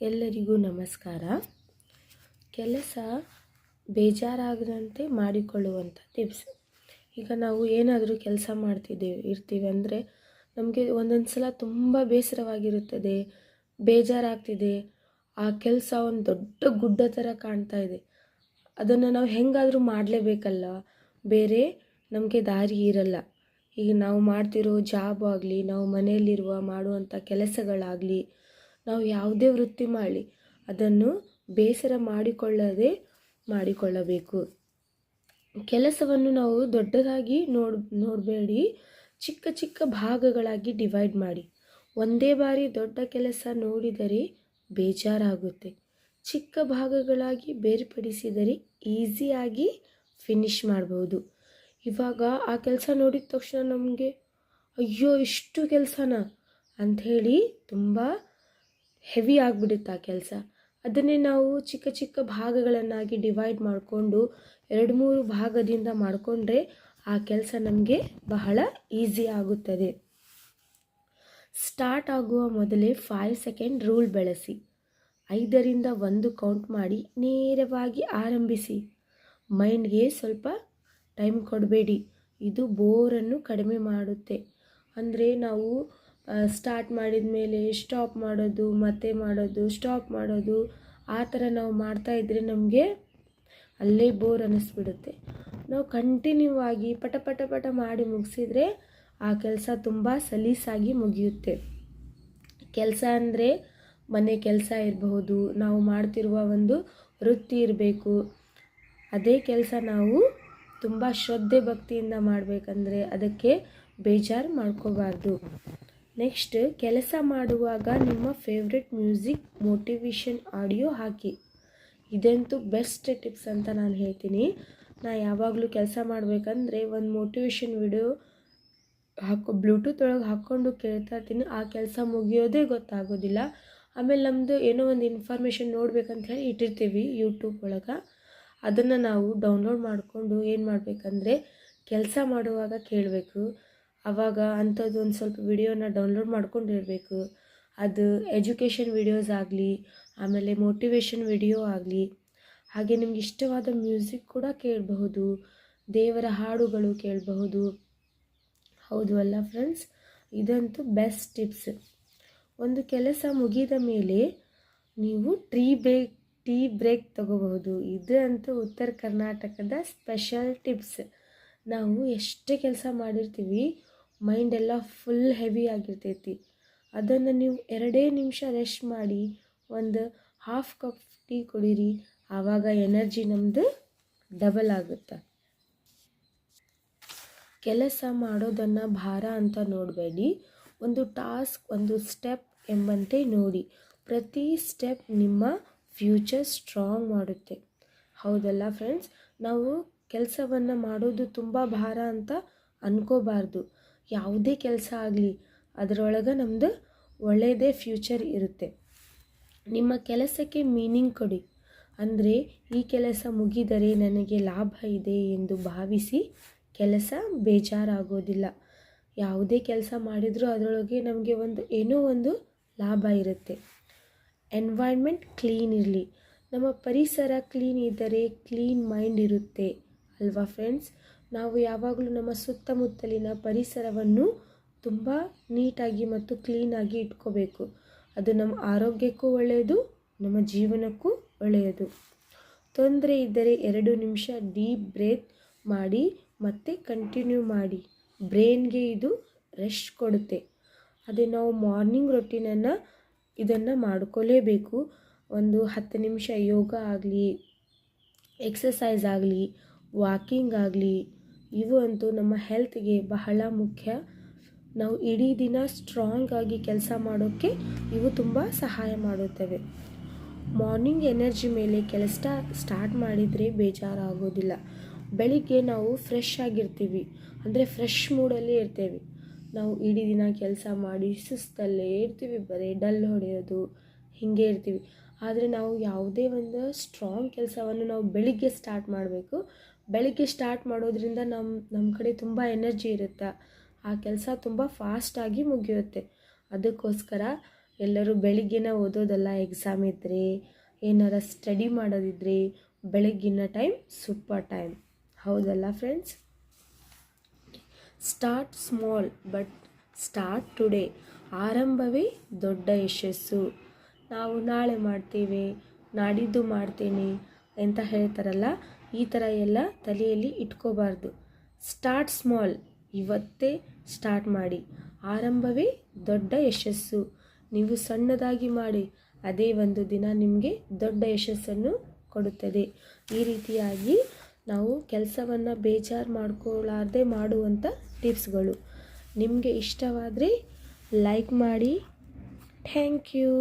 ಎಲ್ಲರಿಗೂ ನಮಸ್ಕಾರ. ಕೆಲಸ ಬೇಜಾರಾಗದಂತೆ ಮಾಡಿಕೊಳ್ಳುವಂಥ ಟಿಪ್ಸ್ ಈಗ ನಾವು ಏನಾದರೂ ಕೆಲಸ ಮಾಡ್ತಿದ್ದೇವೆ ಇರ್ತೀವಿ ಅಂದರೆ ನಮಗೆ ಒಂದೊಂದು ಸಲ ತುಂಬ ಬೇಸರವಾಗಿರುತ್ತದೆ, ಬೇಜಾರಾಗ್ತಿದೆ, ಆ ಕೆಲಸ ಒಂದು ದೊಡ್ಡ ಗುಡ್ಡ ಥರ ಕಾಣ್ತಾ ಇದೆ. ಅದನ್ನು ನಾವು ಹೆಂಗಾದರೂ ಮಾಡಲೇಬೇಕಲ್ಲ, ಬೇರೆ ನಮಗೆ ದಾರಿ ಇರಲ್ಲ. ಈಗ ನಾವು ಮಾಡ್ತಿರೋ ಜಾಬ್ ಆಗಲಿ, ನಾವು ಮನೆಯಲ್ಲಿರುವ ಮಾಡುವಂಥ ಕೆಲಸಗಳಾಗಲಿ ನಾವು ಯಾವುದೇ ವೃತ್ತಿ ಮಾಡಲಿ ಅದನ್ನು ಬೇಸರ ಮಾಡಿಕೊಳ್ಳದೆ ಮಾಡಿಕೊಳ್ಳಬೇಕು. ಕೆಲಸವನ್ನು ನಾವು ದೊಡ್ಡದಾಗಿ ನೋಡ್, ನೋಡಬೇಡಿ. ಚಿಕ್ಕ ಚಿಕ್ಕ ಭಾಗಗಳಾಗಿ ಡಿವೈಡ್ ಮಾಡಿ. ಒಂದೇ ಬಾರಿ ದೊಡ್ಡ ಕೆಲಸ ನೋಡಿದರೆ ಬೇಜಾರಾಗುತ್ತೆ. ಚಿಕ್ಕ ಭಾಗಗಳಾಗಿ ಬೇರ್ಪಡಿಸಿದರೆ ಈಸಿಯಾಗಿ ಫಿನಿಶ್ ಮಾಡ್ಬೋದು. ಇವಾಗ ಆ ಕೆಲಸ ನೋಡಿದ ತಕ್ಷಣ ನಮಗೆ, ಅಯ್ಯೋ, ಇಷ್ಟು ಕೆಲಸನ? ಅಂಥೇಳಿ ತುಂಬ ಹೆವಿ ಆಗಿಬಿಡುತ್ತೆ ಆ ಕೆಲಸ. ಅದನ್ನೇ ನಾವು ಚಿಕ್ಕ ಚಿಕ್ಕ ಭಾಗಗಳನ್ನಾಗಿ ಡಿವೈಡ್ ಮಾಡಿಕೊಂಡು ಎರಡು ಮೂರು ಭಾಗದಿಂದ ಮಾಡಿಕೊಂಡ್ರೆ ಆ ಕೆಲಸ ನಮಗೆ ಬಹಳ ಈಸಿ ಆಗುತ್ತದೆ. ಸ್ಟಾರ್ಟ್ ಆಗುವ ಮೊದಲೇ ಫೈವ್ ಸೆಕೆಂಡ್ ರೂಲ್ ಬಳಸಿ. ಐದರಿಂದ ಒಂದು ಕೌಂಟ್ ಮಾಡಿ ನೇರವಾಗಿ ಆರಂಭಿಸಿ. ಮೈಂಡ್ಗೆ ಸ್ವಲ್ಪ ಟೈಮ್ ಕೊಡಬೇಡಿ. ಇದು ಬೋರನ್ನು ಕಡಿಮೆ ಮಾಡುತ್ತೆ. ಅಂದರೆ ನಾವು ಸ್ಟಾರ್ಟ್ ಮಾಡಿದ ಮೇಲೆ ಸ್ಟಾಪ್ ಮಾಡೋದು, ಮತ್ತೆ ಮಾಡೋದು ಸ್ಟಾಪ್ ಮಾಡೋದು, ಆ ಥರ ನಾವು ಮಾಡ್ತಾ ಇದ್ದರೆ ನಮಗೆ ಅಲ್ಲೇ ಬೋರ್ ಅನ್ನಿಸ್ಬಿಡುತ್ತೆ. ನಾವು ಕಂಟಿನ್ಯೂ ಆಗಿ ಪಟ ಪಟ ಪಟ ಮಾಡಿ ಮುಗಿಸಿದ್ರೆ ಆ ಕೆಲಸ ತುಂಬ ಸಲೀಸಾಗಿ ಮುಗಿಯುತ್ತೆ. ಕೆಲಸ ಅಂದರೆ ಮನೆ ಕೆಲಸ ಇರಬಹುದು, ನಾವು ಮಾಡ್ತಿರುವ ಒಂದು ವೃತ್ತಿ ಇರಬೇಕು. ಅದೇ ಕೆಲಸ ನಾವು ತುಂಬ ಶ್ರದ್ಧೆ ಭಕ್ತಿಯಿಂದ ಮಾಡಬೇಕಂದ್ರೆ ಅದಕ್ಕೆ ಬೇಜಾರು ಮಾಡ್ಕೋಬಾರ್ದು. ನೆಕ್ಸ್ಟ್ ಕೆಲಸ ಮಾಡುವಾಗ ನಿಮ್ಮ ಫೇವ್ರೆಟ್ ಮ್ಯೂಸಿಕ್ ಮೋಟಿವೇಶನ್ ಆಡಿಯೋ ಹಾಕಿ. ಇದಂತೂ ಬೆಸ್ಟ್ ಟಿಪ್ಸ್ ಅಂತ ನಾನು ಹೇಳ್ತೀನಿ. ನಾ ಯಾವಾಗಲೂ ಕೆಲಸ ಮಾಡಬೇಕಂದ್ರೆ ಒಂದು ಮೋಟಿವೇಶನ್ ವಿಡಿಯೋ ಹಾಕೋ ಬ್ಲೂಟೂತ್ ಒಳಗೆ ಹಾಕ್ಕೊಂಡು ಕೇಳ್ತಾ ಇರ್ತೀನಿ. ಆ ಕೆಲಸ ಮುಗಿಯೋದೇ ಗೊತ್ತಾಗೋದಿಲ್ಲ. ಆಮೇಲೆ ನಮ್ಮದು ಏನೋ ಒಂದು ಇನ್ಫಾರ್ಮೇಷನ್ ನೋಡ್ಬೇಕಂತ ಹೇಳಿ ಇಟ್ಟಿರ್ತೀವಿ ಯೂಟ್ಯೂಬ್ ಒಳಗೆ. ಅದನ್ನು ನಾವು ಡೌನ್ಲೋಡ್ ಮಾಡಿಕೊಂಡು ಏನು ಮಾಡಬೇಕಂದ್ರೆ ಕೆಲಸ ಮಾಡುವಾಗ ಕೇಳಬೇಕು. ಆವಾಗ ಅಂಥದ್ದು ಒಂದು ಸ್ವಲ್ಪ ವಿಡಿಯೋನ ಡೌನ್ಲೋಡ್ ಮಾಡ್ಕೊಂಡಿರಬೇಕು. ಅದು ಎಜುಕೇಷನ್ ವಿಡಿಯೋಸ್ ಆಗಲಿ, ಆಮೇಲೆ ಮೋಟಿವೇಶನ್ ವಿಡಿಯೋ ಆಗಲಿ, ಹಾಗೆ ನಿಮ್ಗೆ ಇಷ್ಟವಾದ ಮ್ಯೂಸಿಕ್ ಕೂಡ ಕೇಳಬಹುದು, ದೇವರ ಹಾಡುಗಳು ಕೇಳಬಹುದು. ಹೌದು ಅಲ್ಲ ಫ್ರೆಂಡ್ಸ್ ಇದಂತೂ ಬೆಸ್ಟ್ ಟಿಪ್ಸ್ ಒಂದು ಕೆಲಸ ಮುಗಿದ ಮೇಲೆ ನೀವು ಟ್ರೀ ಬ್ರೇಕ್ ಟೀ ಬ್ರೇಕ್ ತಗೋಬಹುದು. ಇದು ಉತ್ತರ ಕರ್ನಾಟಕದ ಸ್ಪೆಷಲ್ ಟಿಪ್ಸ್ ನಾವು ಎಷ್ಟೇ ಕೆಲಸ ಮಾಡಿರ್ತೀವಿ ಮೈಂಡೆಲ್ಲ ಫುಲ್ ಹೆವಿ ಆಗಿರ್ತೈತಿ. ಅದನ್ನು ನೀವು ಎರಡೇ ನಿಮಿಷ ರೆಸ್ಟ್ ಮಾಡಿ ಒಂದು ಹಾಫ್ ಕಪ್ ಟೀ ಕುಡೀರಿ. ಆವಾಗ ಎನರ್ಜಿ ನಮ್ಮದು ಡಬಲ್ ಆಗುತ್ತೆ. ಕೆಲಸ ಮಾಡೋದನ್ನು ಭಾರ ಅಂತ ನೋಡಬೇಡಿ. ಒಂದು ಟಾಸ್ಕ್ ಒಂದು ಸ್ಟೆಪ್ ಎಂಬಂತೆ ನೋಡಿ. ಪ್ರತಿ ಸ್ಟೆಪ್ ನಿಮ್ಮ ಫ್ಯೂಚರ್ ಸ್ಟ್ರಾಂಗ್ ಮಾಡುತ್ತೆ. ಹೌದಲ್ಲ ಫ್ರೆಂಡ್ಸ್ ನಾವು ಕೆಲಸವನ್ನು ಮಾಡೋದು ತುಂಬ ಭಾರ ಅಂತ ಅನ್ಕೋಬಾರ್ದು. ಯಾವುದೇ ಕೆಲಸ ಆಗಲಿ, ಅದರೊಳಗೆ ನಮ್ಮದು ಒಳ್ಳೆಯದೇ ಫ್ಯೂಚರ್ ಇರುತ್ತೆ. ನಿಮ್ಮ ಕೆಲಸಕ್ಕೆ ಮೀನಿಂಗ್ ಕೊಡಿ. ಅಂದರೆ ಈ ಕೆಲಸ ಮುಗಿದರೆ ನನಗೆ ಲಾಭ ಇದೆ ಎಂದು ಭಾವಿಸಿ ಕೆಲಸ ಬೇಜಾರಾಗೋದಿಲ್ಲ. ಯಾವುದೇ ಕೆಲಸ ಮಾಡಿದರೂ ಅದರೊಳಗೆ ನಮಗೆ ಒಂದು, ಏನೋ ಒಂದು ಲಾಭ ಇರುತ್ತೆ. ಎನ್ವೈರ್ಮೆಂಟ್ ಕ್ಲೀನ್ ಇರಲಿ. ನಮ್ಮ ಪರಿಸರ ಕ್ಲೀನ್ ಇದ್ದರೆ ಕ್ಲೀನ್ ಮೈಂಡ್ ಇರುತ್ತೆ. ಅಲ್ವಾ ಫ್ರೆಂಡ್ಸ್ ನಾವು ಯಾವಾಗಲೂ ನಮ್ಮ ಸುತ್ತಮುತ್ತಲಿನ ಪರಿಸರವನ್ನು ತುಂಬ ನೀಟಾಗಿ ಮತ್ತು ಕ್ಲೀನಾಗಿ ಇಟ್ಕೋಬೇಕು. ಅದು ನಮ್ಮ ಆರೋಗ್ಯಕ್ಕೂ ಒಳ್ಳೆಯದು, ನಮ್ಮ ಜೀವನಕ್ಕೂ ಒಳ್ಳೆಯದು. ತೊಂದರೆ ಇದ್ದರೆ ಎರಡು ನಿಮಿಷ ಡೀಪ್ ಬ್ರೇತ್ ಮಾಡಿ, ಮತ್ತೆ ಕಂಟಿನ್ಯೂ ಮಾಡಿ. ಬ್ರೈನ್ಗೆ ಇದು ರೆಸ್ಟ್ ಕೊಡುತ್ತೆ. ಅದೇ ನಾವು ಮಾರ್ನಿಂಗ್ ರೊಟೀನನ್ನು ಇದನ್ನು ಮಾಡ್ಕೊಳ್ಳೇಬೇಕು ಒಂದು ಹತ್ತು ನಿಮಿಷ ಯೋಗ ಆಗಲಿ ಎಕ್ಸಸೈಸ್ ಆಗಲಿ ವಾಕಿಂಗ್ ಆಗಲಿ ಇವು ಅಂತೂ ನಮ್ಮ ಹೆಲ್ತ್ಗೆ ಬಹಳ ಮುಖ್ಯ. ನಾವು ಇಡೀ ದಿನ ಸ್ಟ್ರಾಂಗ್ ಆಗಿ ಕೆಲಸ ಮಾಡೋಕ್ಕೆ ಇವು ತುಂಬ ಸಹಾಯ ಮಾಡುತ್ತವೆ. ಮಾರ್ನಿಂಗ್ ಎನರ್ಜಿ ಮೇಲೆ ಕೆಲಸ ಸ್ಟಾರ್ಟ್ ಮಾಡಿದರೆ ಬೇಜಾರಾಗೋದಿಲ್ಲ. ಬೆಳಿಗ್ಗೆ ನಾವು ಫ್ರೆಶ್ ಆಗಿರ್ತೀವಿ. ಅಂದರೆ ಫ್ರೆಶ್ ಮೂಡಲ್ಲಿ ಇರ್ತೇವೆ. ನಾವು ಇಡೀ ದಿನ ಕೆಲಸ ಮಾಡಿ ಸುಸ್ತಲ್ಲೇ ಇರ್ತೀವಿ. ಬರೀ ಡಲ್ ಹೊಡೆಯೋದು ಹೀಗೆ ಇರ್ತೀವಿ. ಆದರೆ ನಾವು ಯಾವುದೇ ಒಂದು ಸ್ಟ್ರಾಂಗ್ ಕೆಲಸವನ್ನು ನಾವು ಬೆಳಿಗ್ಗೆ ಸ್ಟಾರ್ಟ್ ಮಾಡಬೇಕು. ಬೆಳಿಗ್ಗೆ ಸ್ಟಾರ್ಟ್ ಮಾಡೋದ್ರಿಂದ ನಮ್ಮ ನಮ್ಮ ಕಡೆ ತುಂಬ ಎನರ್ಜಿ ಇರುತ್ತೆ. ಆ ಕೆಲಸ ತುಂಬ ಫಾಸ್ಟಾಗಿ ಮುಗಿಯುತ್ತೆ. ಅದಕ್ಕೋಸ್ಕರ ಎಲ್ಲರೂ ಬೆಳಿಗ್ಗೆನ ಓದೋದಲ್ಲ ಎಕ್ಸಾಮ್ ಇದ್ದರೆ ಏನಾರ ಸ್ಟಡಿ ಮಾಡೋದಿದ್ರೆ ಬೆಳಗ್ಗಿನ ಟೈಮ್ ಸೂಪರ್ ಟೈಮ್ ಹೌದಲ್ಲ friends start small but start today ಆರಂಭವೇ ದೊಡ್ಡ ಯಶಸ್ಸು. ನಾವು ನಾಳೆ ಮಾಡ್ತೀವಿ, ನಾಡಿದ್ದು ಮಾಡ್ತೀನಿ ಅಂತ ಹೇಳ್ತಾರಲ್ಲ ಈ ಥರ ಎಲ್ಲ ತಲೆಯಲ್ಲಿ ಇಟ್ಕೋಬಾರ್ದು. ಸ್ಟಾರ್ಟ್ ಸ್ಮಾಲ್, ಇವತ್ತೇ ಸ್ಟಾರ್ಟ್ ಮಾಡಿ. ಆರಂಭವೇ ದೊಡ್ಡ ಯಶಸ್ಸು. ನೀವು ಸಣ್ಣದಾಗಿ ಮಾಡಿ, ಅದೇ ಒಂದು ದಿನ ನಿಮಗೆ ದೊಡ್ಡ ಯಶಸ್ಸನ್ನು ಕೊಡುತ್ತದೆ. ಈ ರೀತಿಯಾಗಿ ನಾವು ಕೆಲಸವನ್ನು ಬೇಜಾರು ಮಾಡ್ಕೊಳ್ಳಾರ್ದೆ ಮಾಡುವಂಥ ಟಿಪ್ಸ್ಗಳು. ನಿಮಗೆ ಇಷ್ಟವಾದರೆ ಲೈಕ್ ಮಾಡಿ. Thank you.